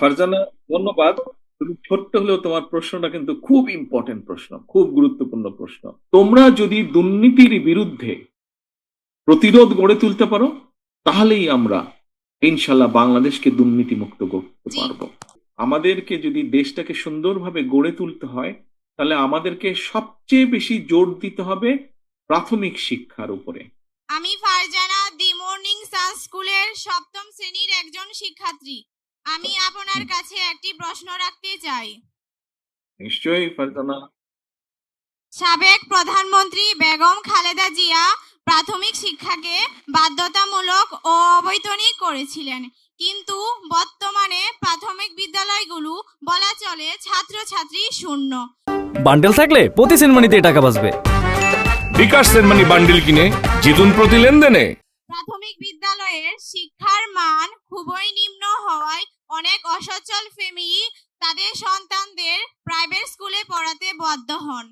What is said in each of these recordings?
ফারজানা, ধন্যবাদ। তুমি ছোট্ট হলেও তোমার প্রশ্নটা কিন্তু খুব ইম্পর্টেন্ট প্রশ্ন, খুব গুরুত্বপূর্ণ প্রশ্ন। তোমরা যদি দুর্নীতির বিরুদ্ধে প্রতিরোধ গড়ে তুলতে পারো, তাহলেই আমরা ইনশাল্লাহ বাংলাদেশকে দুর্নীতি মুক্ত করতে। পারব। আমাদেরকে যদি দেশটাকে সুন্দরভাবে গড়ে তুলতে হয়, তাহলে আমাদেরকে সবচেয়ে বেশি জোর দিতে হবে প্রাথমিক শিক্ষার উপরে। আমি ফারজানা, দি মর্নিং সান স্কুলের সপ্তম শ্রেণির একজন শিক্ষার্থী। আমি আপনার কাছে একটি প্রশ্ন রাখতে চাই। নিশ্চয়ই ফারজানা। সাবেক প্রধানমন্ত্রী বেগম খালেদা জিয়া প্রাথমিক শিক্ষাকে বাধ্যতামূলক ও অবৈতনিক করেছিলেন। কিন্তু বর্তমানে প্রাথমিক বিদ্যালয়গুলো বলা চলে ছাত্রছাত্রী শূন্য। বান্ডেল থাকলে প্রতি সেনমানিতে টাকা বাঁচবে। বিকাশ সেনমানি বান্ডিল কিনে জিতুন প্রতি লেনদেনে। প্রাথমিক বিদ্যালয়ের শিক্ষার মান খুবই নিম্ন হওয়ায় অনেক অসচ্ছল ফ্যামিলি তাদের সন্তানদের প্রাইভেট স্কুলে পড়াতে বাধ্য হন।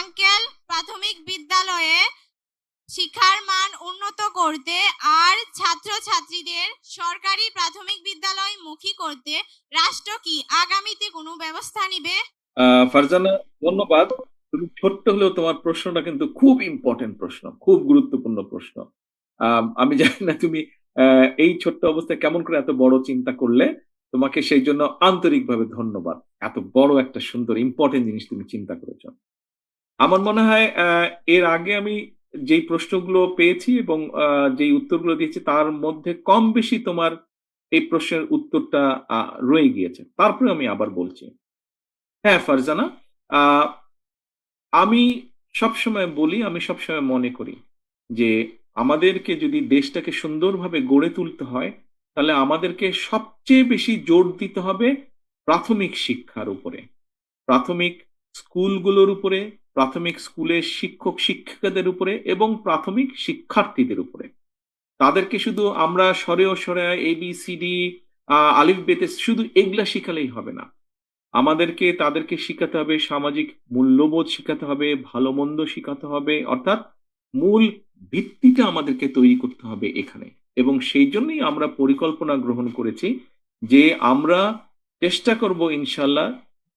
আঙ্কেল প্রাথমিক বিদ্যালয়ে শিক্ষার মান উন্নত করতে আর ছাত্রছাত্রীদের সরকারি প্রাথমিক বিদ্যালয় মুখী করতে রাষ্ট্র কি আগামীতে কোনো ব্যবস্থা নিবে? ফারজানা, ধন্যবাদ। তুমি ছোট্ট হলেও তোমার প্রশ্নটা কিন্তু খুব ইম্পর্টেন্ট প্রশ্ন, খুব গুরুত্বপূর্ণ প্রশ্ন। আম, জানি না তুমি এই ছোট্ট অবস্থায় কেমন করে এত বড় চিন্তা করলে তোমাকে সেই জন্য আন্তরিকভাবে ধন্যবাদ। এত বড় একটা সুন্দর ইম্পর্টেন্ট জিনিস তুমি চিন্তা করেছ। আমার মনে হয় এর আগে আমি যেই প্রশ্নগুলো পেয়েছি এবং যেই উত্তরগুলো দিয়েছি তার মধ্যে কম বেশি তোমার এই প্রশ্নের উত্তরটা রয়ে গিয়েছে। তারপরে আমি আবার বলছি। হ্যাঁ ফারজানা আমি সবসময় বলি আমি সবসময় মনে করি যে আমাদেরকে যদি দেশটাকে সুন্দরভাবে গড়ে তুলতে হয়, তাহলে আমাদেরকে সবচেয়ে বেশি জোর দিতে হবে প্রাথমিক শিক্ষার উপরে। প্রাথমিক স্কুলগুলোর উপরে, প্রাথমিক স্কুলের শিক্ষক শিক্ষিকাদের উপরে এবং প্রাথমিক শিক্ষার্থীদের উপরে। তাদেরকে শুধু আমরা সরে সরে এ বি সি ডি আলিফ, বেতে শুধু এগুলা শিখালেই হবে না। আমাদেরকে তাদেরকে শিখাতে হবে, সামাজিক মূল্যবোধ শিখাতে হবে, ভালো মন্দ শিখাতে হবে, অর্থাৎ মূল ভিত্তিটা আমাদেরকে তৈরি করতে হবে এখানে। এবং সেই জন্যই আমরা পরিকল্পনা গ্রহণ করেছি যে আমরা চেষ্টা করব ইনশাল্লাহ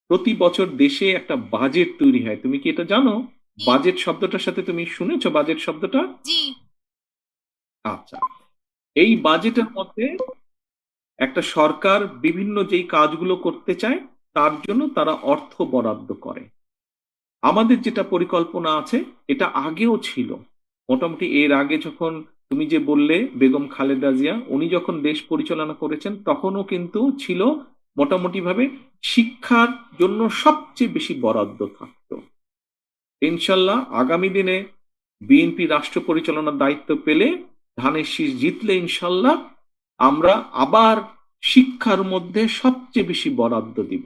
প্রতি বছর দেশে একটা বাজেট তৈরি হয়। তুমি কি এটা জানো? বাজেট শব্দটার সাথে তুমি শুনেছো বাজেট শব্দটা? আচ্ছা। এই বাজেটের মধ্যে একটা সরকার বিভিন্ন যেই কাজগুলো করতে চায় তার জন্য তারা অর্থ বরাদ্দ করে। আমাদের যেটা পরিকল্পনা আছে এটা আগেও ছিল। মোটামুটি এর আগে যখন তুমি যে বললে বেগম খালেদা জিয়া, উনি যখন দেশ পরিচালনা করেছেন, তখনও কিন্তু ছিল মোটামুটি ভাবে শিক্ষার জন্য সবচেয়ে বেশি বরাদ্দ থাকতো। ইনশাল্লাহ আগামী দিনে বিএনপি রাষ্ট্র পরিচালনার দায়িত্ব পেলে ধানের শীষ জিতলে ইনশাল্লাহ আমরা আবার শিক্ষার মধ্যে সবচেয়ে বেশি বরাদ্দ দিব।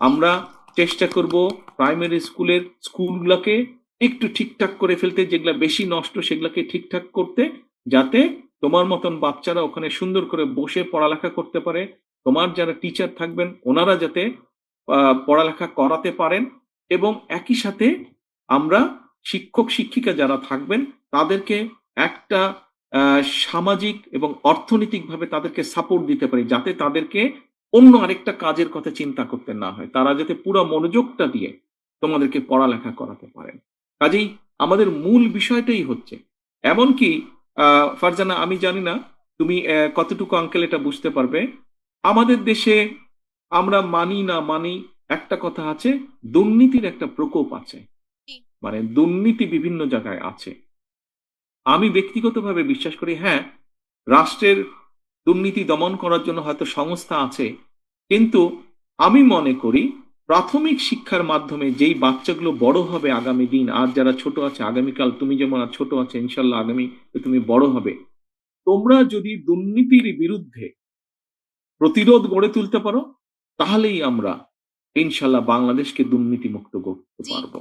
আমরা চেষ্টা করব প্রাইমারি স্কুলের স্কুলগুলোকে একটু ঠিকঠাক করে ফেলতে, যেগুলা বেশি নষ্ট, সেগুলাকে ঠিকঠাক করতে, যাতে তোমার মতন বাচ্চারা ওখানে সুন্দর করে বসে পড়ালেখা করতে পারে, তোমার যারা টিচার থাকবেন, ওনারা যাতে পড়ালেখা করাতে পারেন এবং একই সাথে আমরা শিক্ষক, শিক্ষিকা যারা থাকবেন, তাদেরকে একটা সামাজিক এবং অর্থনৈতিকভাবে তাদেরকে সাপোর্ট দিতে পারি, যাতে তাদেরকে অন্য আরেকটা কাজের কথা চিন্তা করতে না হয়। তারা যাতে পুরো মনোযোগটা দিয়ে তোমাদেরকে পড়ালেখা করাতে পারেন। কাজেই আমাদের মূল বিষয়টাই হচ্ছে। এমনকি ফারজানা আমি জানি না তুমি কতটুকু আঙ্কেল এটা বুঝতে পারবে। আমাদের দেশে আমরা মানি না মানি একটা কথা আছে দুর্নীতির একটা প্রকোপ আছে। মানে দুর্নীতি বিভিন্ন জায়গায় আছে। আমি ব্যক্তিগতভাবে বিশ্বাস করি হ্যাঁ রাষ্ট্রের দুর্নীতি দমন করার জন্য হয়তো সংস্থা আছে কিন্তু আমি মনে করি প্রাথমিক শিক্ষার মাধ্যমে যেই বাচ্চাগুলো বড় হবে আগামী দিন, আর যারা ছোট আছে, আগামীকাল তুমি যেমন আর ছোট আছে, ইনশাল্লাহ আগামী তুমি বড় হবে। তোমরা যদি দুর্নীতির বিরুদ্ধে প্রতিরোধ গড়ে তুলতে পারো, তাহলেই আমরা ইনশাল্লাহ বাংলাদেশকে দুর্নীতিমুক্ত করতে পারব।